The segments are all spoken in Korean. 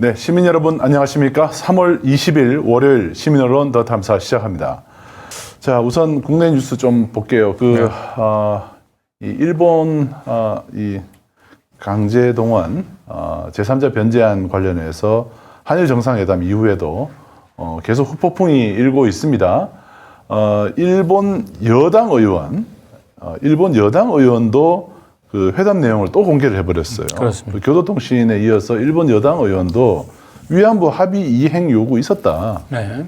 네, 시민 여러분 안녕하십니까? 3월 20일 월요일 시민언론 더 탐사 시작합니다. 자, 우선 국내 뉴스 좀 볼게요. 그 네. 아, 이 일본 아, 이 강제 동원 아, 제3자 변제안 관련해서 한일 정상회담 이후에도 어, 계속 후폭풍이 일고 있습니다. 어, 일본 여당 의원, 어, 일본 여당 의원도 그 회담 내용을 또 공개를 해버렸어요. 그렇습니다. 그 교도통신에 이어서 일본 여당 의원도 위안부 합의 이행 요구 있었다. 네.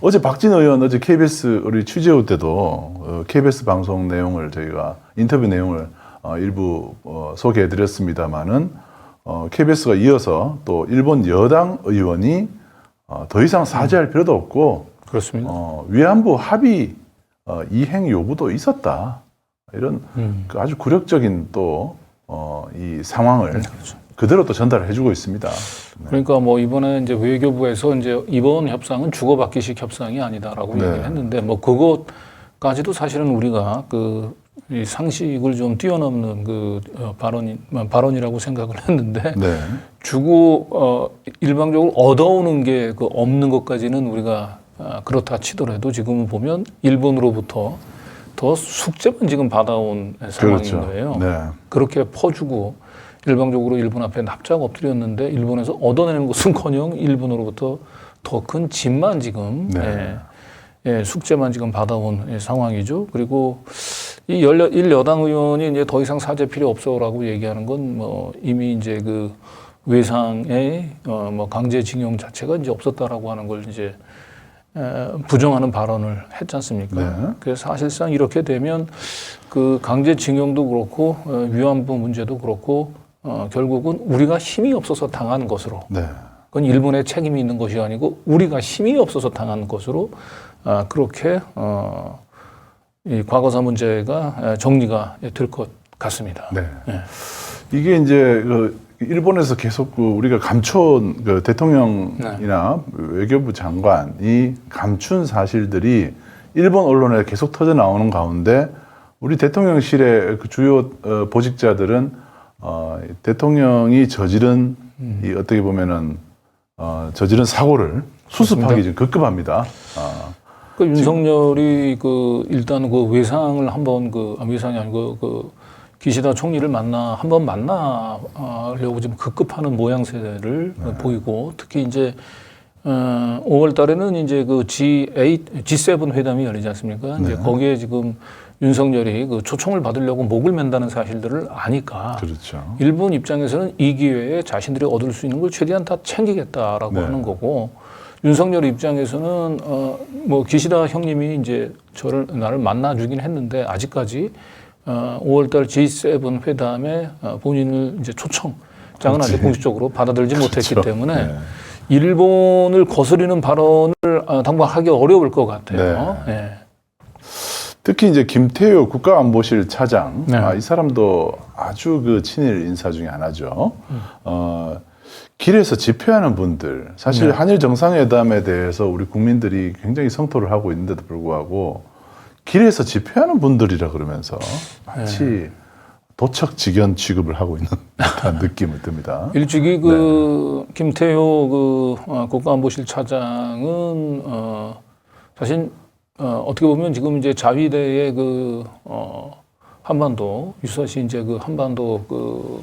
어제 박진 의원 어제 KBS 우리 취재호 때도 어, KBS 방송 내용을 저희가 인터뷰 내용을 어, 일부 어, 소개해드렸습니다만은 어, KBS가 이어서 또 일본 여당 의원이 어, 더 이상 사죄할 필요도 없고 그렇습니다. 어, 위안부 합의 어, 이행 요구도 있었다 이런 음. 그 아주 굴욕적인 또 어, 이 상황을 그렇죠. 그대로 또 전달해주고 있습니다. 그러니까 뭐 이번에 이제 외교부에서 이제 이번 협상은 주고받기식 협상이 아니다라고 네. 얘기를 했는데 뭐 그것까지도 사실은 우리가 그이 상식을 좀 뛰어넘는 그 어, 발언이 발언이라고 생각을 했는데 네, 주고 어 일방적으로 얻어오는 게 그 없는 것까지는 우리가 아, 그렇다 치더라도 지금 보면 일본으로부터 더 숙제만 지금 받아온 상황인 그렇죠. 거예요. 네. 그렇게 퍼주고 일방적으로 일본 앞에 납작 엎드렸는데 일본에서 얻어내는 것은커녕 일본으로부터 더 큰 짐만 지금 네. 예, 예, 숙제만 지금 받아온 예, 상황이죠. 그리고 이 열여, 일 여당 의원이 이제 더 이상 사죄 필요 없어라고 얘기하는 건 뭐 이미 이제 그 외상의 어, 뭐 강제징용 자체가 이제 없었다라고 하는 걸 이제 에, 부정하는 발언을 했지 않습니까? 네. 그래서 사실상 이렇게 되면 그 강제징용도 그렇고 어, 위안부 문제도 그렇고 어, 결국은 우리가 힘이 없어서 당한 것으로 네. 그건 일본의 책임이 있는 것이 아니고 우리가 힘이 없어서 당한 것으로 아, 그렇게 어, 이 과거사 문제가 에, 정리가 될 것 같습니다. 네. 네. 이게 이제 그 일본에서 계속 그 우리가 감춘 그 대통령이나 외교부 장관이 감춘 사실들이 일본 언론에 계속 터져 나오는 가운데 우리 대통령실의 그 주요 어, 보직자들은 어, 대통령이 저지른 이 어떻게 보면은 어, 저지른 사고를 수습하기 좀 급급합니다. 아, 그 윤석열이 그 일단 그 외상을 한번 그 아, 외상이 아니고 그 기시다 총리를 만나 한 번 만나려고 지금 급급하는 모양새를 보이고 특히 이제 어, 5월 달에는 이제 그 G8, G7 회담이 열리지 않습니까? 이제 거기에 지금 윤석열이 그 초청을 받으려고 목을 맨다는 사실들을 아니까 그렇죠. 일본 입장에서는 이 기회에 자신들이 얻을 수 있는 걸 최대한 다 챙기겠다라고 네. 하는 거고 윤석열 입장에서는 어 뭐 기시다 형님이 이제 저를 나를 만나 주긴 했는데 아직까지 어 5월달 G7 회담에 어, 본인을 이제 초청장은 아직. 공식적으로 받아들지 못했기 그렇죠. 때문에 네. 일본을 거스리는 발언을 어, 당분 하기 어려울 것 같아요. 예. 특히 이제 김태효 국가안보실 차장, 네. 아, 이 사람도 아주 그 친일 인사 중에 하나죠. 어, 길에서 집회하는 분들, 사실 네. 한일 정상회담에 대해서 우리 국민들이 굉장히 성토를 하고 있는데도 불구하고 길에서 집회하는 분들이라 그러면서 마치 도척지견 취급을 하고 있는 듯한 느낌을 듭니다. 일찍이 그 김태효 그 어, 국가안보실 차장은 어 사실 어 어떻게 보면 지금 이제 자위대의 그 어, 한반도 유사시 이제 그 한반도 그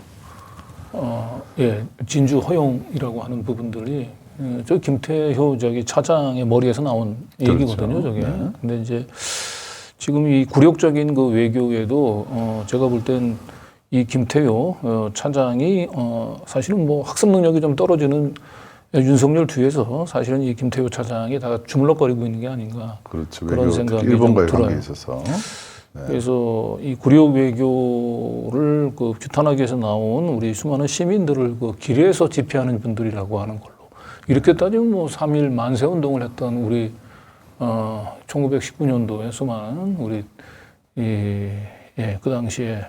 그어예 진주 허용이라고 하는 부분들이 예, 저 김태효 저기 차장의 머리에서 나온 얘기거든요, 저게. 네. 근데 이제 지금 이 굴욕적인 그 외교에도 어 제가 볼 땐 이 김태효 어 차장이 어 사실은 뭐 학습 능력이 좀 떨어지는 윤석열 뒤에서 사실은 이 김태효 차장이 다 주물럭거리고 있는 게 아닌가. 그렇죠. 그런 생각이 일본과의 좀 들어요. 있어서. 그래서 이 굴욕 외교를 그 규탄하기 위해서 나온 우리 수많은 시민들을 그 길에서 집회하는 분들이라고 하는 걸로 이렇게 따지면 뭐 3일 만세 운동을 했던 우리 어 1919년도에 수많은 우리 이 예 그 당시에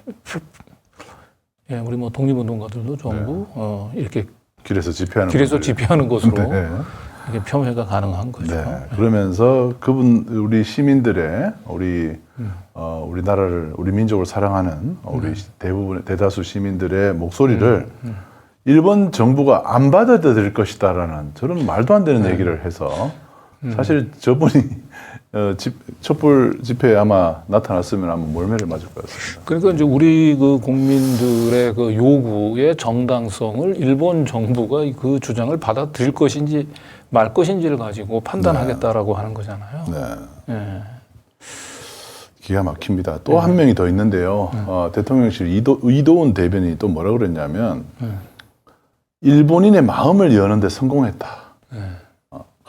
예 우리 뭐 독립운동가들도 전부 어 이렇게 길에서 집회하는 길에서 분들. 집회하는 것으로 네. 이게 폄훼가 가능한 거죠. 네. 그러면서 그분 우리 시민들의 우리 어, 우리나라를 우리 민족을 사랑하는 우리 대부분 대다수 시민들의 목소리를 일본 정부가 안 받아들일 것이다라는 저런 말도 안 되는 얘기를 해서 사실 저분이 어, 집, 촛불 집회에 아마 나타났으면 아마 몰매를 맞을 것 같습니다. 그러니까 이제 우리 그 국민들의 그 요구의 정당성을 일본 정부가 그 주장을 받아들일 것인지 말 것인지를 가지고 판단하겠다라고 하는 거잖아요. 네. 예. 기가 막힙니다. 또 한 명이 더 있는데요. 어, 대통령실 이도, 이도훈 대변인이 또 뭐라 그랬냐면 일본인의 마음을 여는데 성공했다.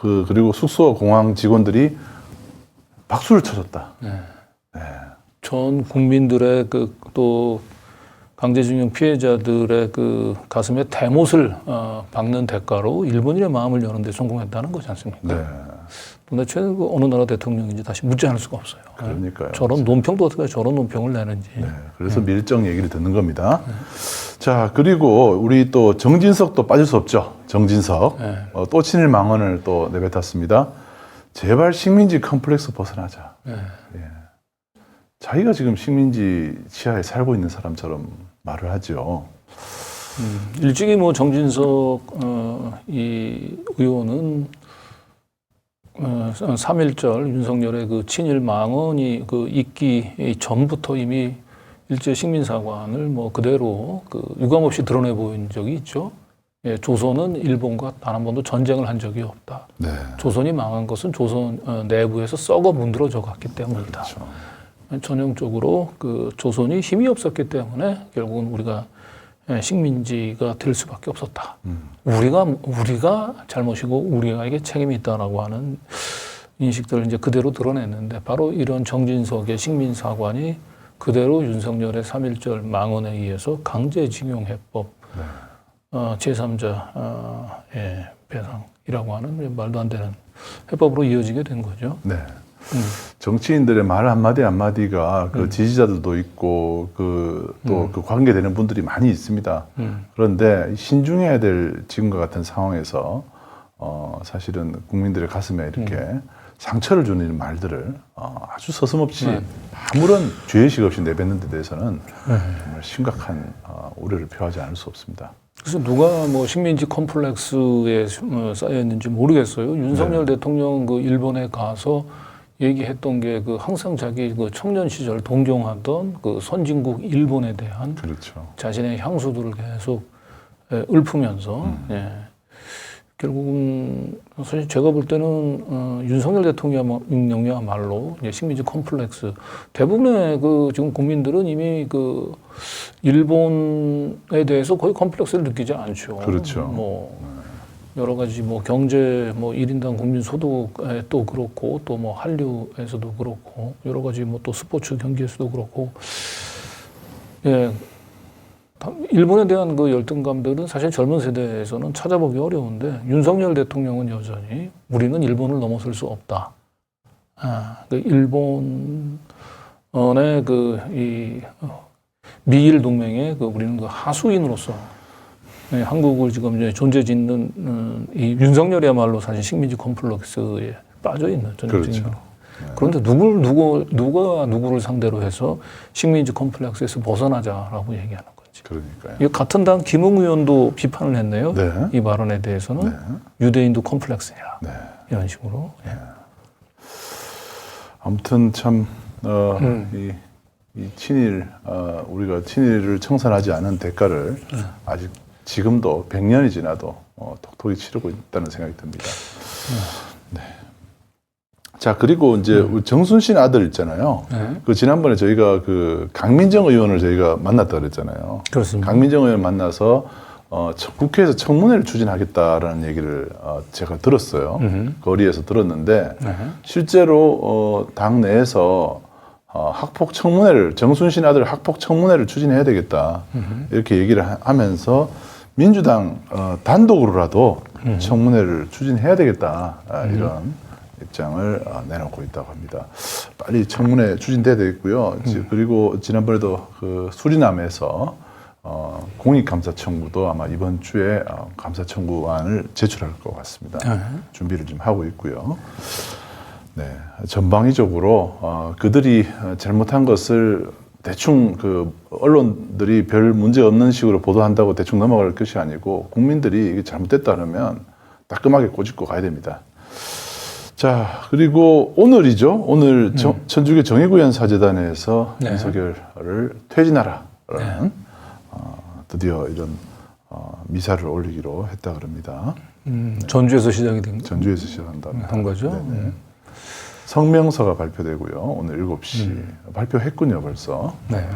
어, 그 그리고 숙소 공항 직원들이 박수를 쳐줬다. 전 국민들의 그 또 강제징용 피해자들의 그 가슴에 대못을 어, 박는 대가로 일본인의 마음을 여는데 성공했다는 거지 않습니까? 네, 도대체 그 어느 나라 대통령인지 다시 묻지 않을 수가 없어요. 그러니까요. 저런 논평도 어떻게 저런 논평을 내는지. 네, 그래서 밀정 얘기를 듣는 겁니다. 자, 그리고 우리 또 정진석도 빠질 수 없죠. 정진석. 네. 어, 또 친일 망언을 또 내뱉었습니다. 제발 식민지 컴플렉스 벗어나자. 네. 자기가 지금 식민지 치하에 살고 있는 사람처럼 말을 하죠. 일찍이 뭐 정진석 어, 이 의원은 어, 3.1절 윤석열의 그 친일 망언이 그 있기 전부터 이미 일제 식민사관을 뭐 그대로 그 유감 없이 드러내 보인 적이 있죠. 예, 조선은 일본과 단 한 번도 전쟁을 한 적이 없다. 네. 조선이 망한 것은 조선 어, 내부에서 썩어 문드러져 갔기 때문이다. 그렇죠. 전형적으로 그 조선이 힘이 없었기 때문에 결국은 우리가 예, 식민지가 될 수밖에 없었다. 음. 우리가 우리가 잘못이고 우리에게 책임이 있다라고 하는 인식들을 이제 그대로 드러냈는데 바로 이런 정진석의 식민사관이 그대로 윤석열의 3.1절 망언에 의해서 강제징용해법 네. 어, 제3자 어, 예, 배상이라고 하는 말도 안 되는 해법으로 이어지게 된 거죠. 네. 음. 정치인들의 말 한마디 한마디가 그 지지자들도 있고 그 또그 관계되는 분들이 많이 있습니다. 음. 그런데 신중해야 될 지금과 같은 상황에서 어 사실은 국민들의 가슴에 이렇게 상처를 주는 말들을 어 아주 서슴없이 네. 아무런 죄의식 없이 내뱉는 데 대해서는 정말 심각한 어 우려를 표하지 않을 수 없습니다. 그래서 누가 뭐 식민지 컴플렉스에 어, 쌓여 있는지 모르겠어요. 윤석열 대통령 그 일본에 가서 얘기했던 게 그 항상 자기 그 청년 시절 동경하던 그 선진국 일본에 대한 그렇죠. 자신의 향수들을 계속 예, 읊으면서 예. 결국은 사실 제가 볼 때는 어, 윤석열 대통령이야말로 식민지 컴플렉스 대부분의 그 지금 국민들은 이미 그 일본에 대해서 거의 컴플렉스를 느끼지 않죠. 그렇죠. 뭐 여러 가지 뭐 경제 뭐 1인당 국민 소득에 또 그렇고 또 뭐 한류에서도 그렇고 여러 가지 뭐 또 스포츠 경기에서도 그렇고 예. 다- 일본에 대한 그 열등감들은 사실 젊은 세대에서는 찾아보기 어려운데 윤석열 대통령은 여전히 우리는 일본을 넘어설 수 없다. 아, 그 일본의 그이 어, 미일 동맹의 그 우리는 그 하수인으로서 네, 한국을 지금 이제 존재 짓는 음, 이 윤석열이야말로 사실 식민지 컴플렉스에 빠져 있는 전형적인 그렇죠. 그런데 누구를 누구 누가 누구를 상대로 해서 식민지 컴플렉스에서 벗어나자라고 얘기하는 거지. 그러니까요. 이 같은 당 김웅 의원도 비판을 했네요. 네. 이 발언에 대해서는 네. 유대인도 컴플렉스냐 네. 이런 식으로. 예. 아무튼 참, 어, 음. 이, 이 친일, 어, 우리가 친일을 청산하지 않은 대가를 네. 아직 지금도 100년이 지나도 어, 톡톡히 치르고 있다는 생각이 듭니다. 네. 자, 그리고 이제 우리 정순신 아들 있잖아요. 네. 그 지난번에 저희가 그 강민정 의원을 저희가 만났다 그랬잖아요. 그렇습니다. 강민정 의원 만나서 어, 청- 국회에서 청문회를 추진하겠다라는 얘기를 어, 제가 들었어요. 음흠. 거리에서 들었는데 네. 실제로 어, 당 내에서 어, 학폭 청문회를 정순신 아들 학폭 청문회를 추진해야 되겠다 이렇게 얘기를 하- 하면서 민주당 어, 단독으로라도 청문회를 추진해야 되겠다 아, 이런 입장을 어, 내놓고 있다고 합니다. 빨리 청문회 추진돼야 되겠고요. 지- 그리고 지난번에도 그 수리남에서 어, 공익감사 청구도 아마 이번 주에 어, 감사 청구안을 제출할 것 같습니다. 네. 준비를 좀 하고 있고요. 네, 전방위적으로 어, 그들이 어, 잘못한 것을 대충 그 언론들이 별 문제 없는 식으로 보도한다고 대충 넘어갈 것이 아니고 국민들이 이게 잘못됐다 그러면 따끔하게 꼬집고 가야 됩니다. 자 그리고 오늘이죠. 오늘 정- 천주교 정의구현 사재단에서 네. 윤석열을 퇴진하라라는 어, 드디어 이런 어, 미사를 올리기로 했다 그럽니다. 음, 전주에서 시작이 된 전주에서 시작한답니다. 한 거죠. 네. 성명서가 발표되고요. 오늘 7시 발표했군요, 벌써. 네.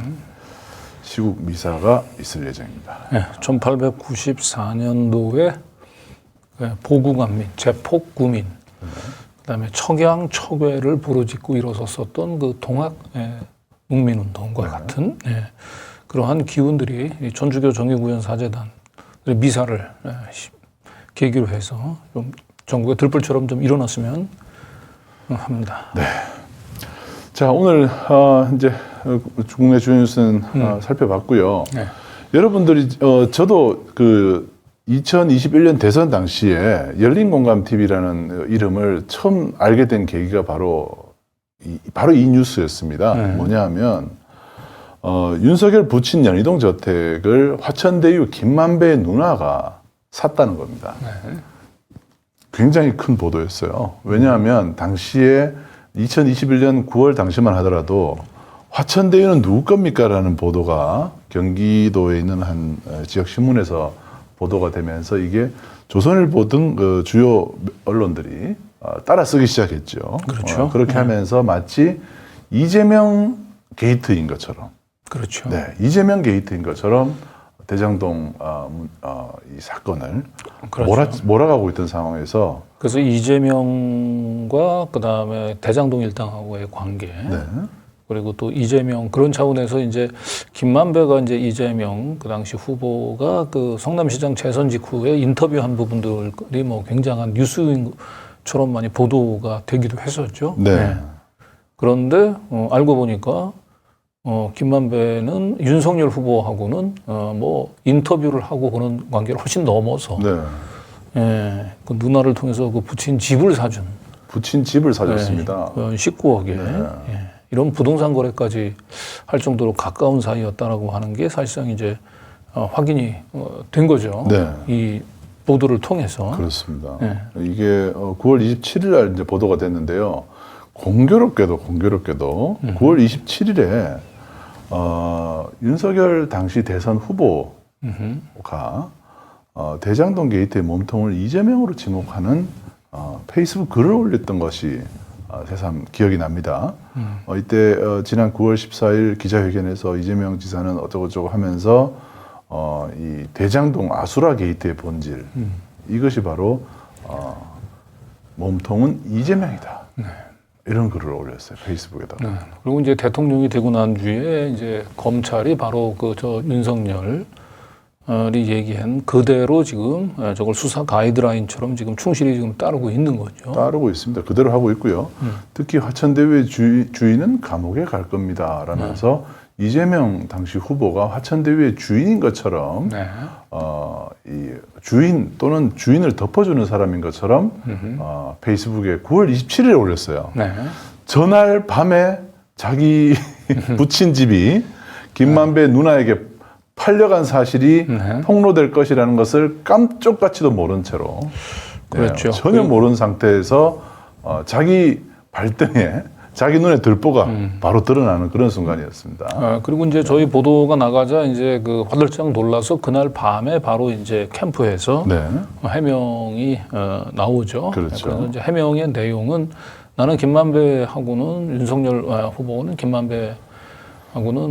시국 미사가 있을 예정입니다. 네, 1894년도에 보국안민, 제폭구민, 그다음에 척양 척외를 부르짖고 일어섰었던 그 동학 예, 국민운동과 같은 예, 그러한 기운들이 이 전주교 정의구현 사재단 미사를 예, 시- 계기로 해서 좀 전국에 들불처럼 좀 일어났으면 합니다. 자, 오늘 어, 이제 어, 국내 주요 뉴스는 어, 살펴봤고요. 네. 여러분들이 어, 저도 그 2021년 대선 당시에 열린공감TV라는 이름을 처음 알게 된 계기가 바로 이, 바로 이 뉴스였습니다. 네. 뭐냐 하면 어, 윤석열 부친 연희동 저택을 화천대유 김만배의 누나가 샀다는 겁니다. 굉장히 큰 보도였어요. 왜냐하면 당시에 2021년 9월 당시만 하더라도 화천대유는 누구 겁니까 라는 보도가 경기도에 있는 한 어, 지역 신문에서 보도가 되면서 이게 조선일보 등 그 주요 언론들이 어, 따라 쓰기 시작했죠. 그렇죠. 어, 그렇게 하면서 마치 이재명 게이트인 것처럼 그렇죠. 네, 이재명 게이트인 것처럼 대장동 어, 문- 어, 이 사건을 그렇죠. 몰아, 몰아가고 있던 상황에서 그래서 이재명과 그 다음에 대장동 일당하고의 관계 네, 그리고 또 이재명 그런 차원에서 이제 김만배가 이제 이재명 그 당시 후보가 그 성남시장 재선 직후에 인터뷰한 부분들이 뭐 굉장한 뉴스처럼 많이 보도가 되기도 했었죠. 네. 그런데 어, 알고 보니까 어, 김만배는 윤석열 후보하고는 어, 뭐 인터뷰를 하고 그런 관계를 훨씬 넘어서 네. 예, 그 누나를 통해서 그 부친 집을 사준 부친 집을 사줬습니다. 네, 19억에 예, 이런 부동산 거래까지 할 정도로 가까운 사이였다라고 하는 게 사실상 이제 어, 확인이 어, 된 거죠. 네. 이 보도를 통해서. 그렇습니다. 네. 이게 어, 9월 27일 날 이제 보도가 됐는데요. 공교롭게도 공교롭게도 음. 9월 27일에 어, 윤석열 당시 대선 후보가 음흠. 어, 대장동 게이트의 몸통을 이재명으로 지목하는 어, 페이스북 글을 올렸던 것이 어, 새삼 기억이 납니다. 음. 어, 이때 어, 지난 9월 14일 기자회견에서 이재명 지사는 어쩌고저쩌고 하면서 어, 이 대장동 아수라 게이트의 본질 음. 이것이 바로 어, 몸통은 이재명이다. 이런 글을 올렸어요 페이스북에다가. 네. 그리고 이제 대통령이 되고 난 뒤에 이제 검찰이 바로 그 저 윤석열 이 얘기한 그대로 지금 어, 저걸 수사 가이드라인처럼 지금 충실히 지금 따르고 있는 거죠. 따르고 있습니다. 그대로 하고 있고요. 특히 화천대유의 주인, 주인은 감옥에 갈 겁니다. 라면서 이재명 당시 후보가 화천대유의 주인인 것처럼 네. 어, 이 주인 또는 주인을 덮어주는 사람인 것처럼 어, 페이스북에 9월 27일에 올렸어요. 네. 전날 밤에 자기 부친 집이 김만배 누나에게 팔려간 사실이 네. 폭로될 것이라는 것을 깜쪽같이도 모른 채로 그렇죠. 예, 전혀 모르는 상태에서 어, 자기 발등에 자기 눈에 들보가 바로 드러나는 그런 순간이었습니다. 아, 그리고 이제 저희 보도가 나가자 이제 그 화들짝 놀라서 그날 밤에 바로 이제 캠프에서 네. 해명이 어, 나오죠. 그렇죠. 래서 이제 해명의 내용은 나는 김만배하고는 윤석열 아, 후보는 김만배하고는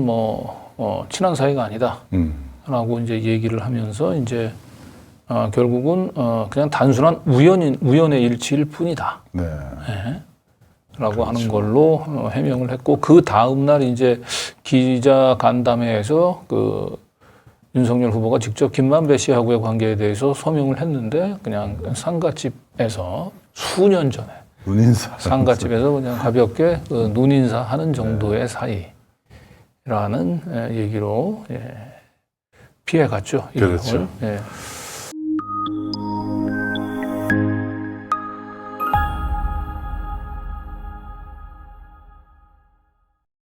뭐 어, 친한 사이가 아니다. 음. 라고 이제 얘기를 하면서 이제 어, 결국은 어, 그냥 단순한 우연인 우연의 일치일 뿐이다. 네. 라고 하는 걸로 어, 해명을 했고 그 다음 날 이제 기자 간담회에서 그 윤석열 후보가 직접 김만배 씨하고의 관계에 대해서 소명을 했는데 그냥 상가집에서 수년 전에 눈인사. 상가집에서 그냥 가볍게 그 눈인사 하는 정도의 사이 라는 예, 얘기로 예, 피해갔죠. 이 그렇죠. 예.